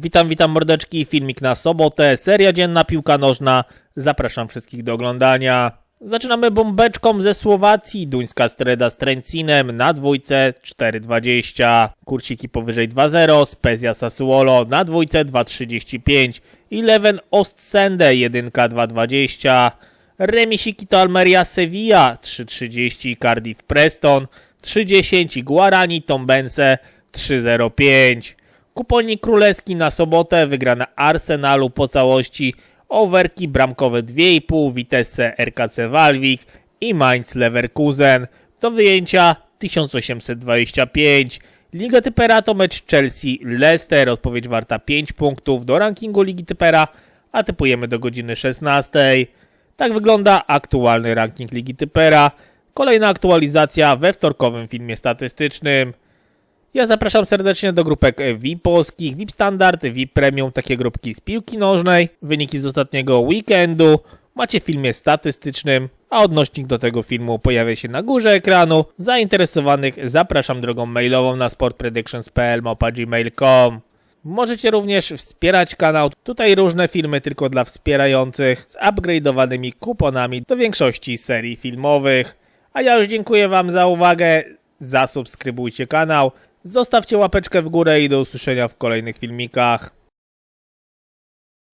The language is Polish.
Witam, witam mordeczki, filmik na sobotę, seria dzienna piłka nożna. Zapraszam wszystkich do oglądania. Zaczynamy bombeczką ze Słowacji. Duńska streda z Trencinem na dwójce 4,20. Kursiki powyżej 2,0. Spezia Sassuolo na dwójce 2,35. Eleven Ostsende 1 2,20. Remisiki to Almeria Sevilla 3,30. Cardiff Preston 3,10. Guarani Tombense 3,05. Kuponik królewski na sobotę, wygrana Arsenalu po całości, overki bramkowe 2,5, Vitesse RKC Walwik i Mainz Leverkusen. Do wyjęcia 1825. Liga Typera to mecz Chelsea-Leicester, odpowiedź warta 5 punktów do rankingu Ligi Typera, a typujemy do godziny 16. Tak wygląda aktualny ranking Ligi Typera. Kolejna aktualizacja we wtorkowym filmie statystycznym. Ja zapraszam serdecznie do grupek VIP polskich, VIP Standard, VIP Premium, takie grupki z piłki nożnej. Wyniki z ostatniego weekendu macie w filmie statystycznym, a odnośnik do tego filmu pojawia się na górze ekranu. Zainteresowanych zapraszam drogą mailową na sportpredictions.pl.gmail.com Możecie również wspierać kanał. Tutaj różne filmy tylko dla wspierających z upgrade'owanymi kuponami do większości serii filmowych. A ja już dziękuję Wam za uwagę. Zasubskrybujcie kanał, zostawcie łapeczkę w górę i do usłyszenia w kolejnych filmikach.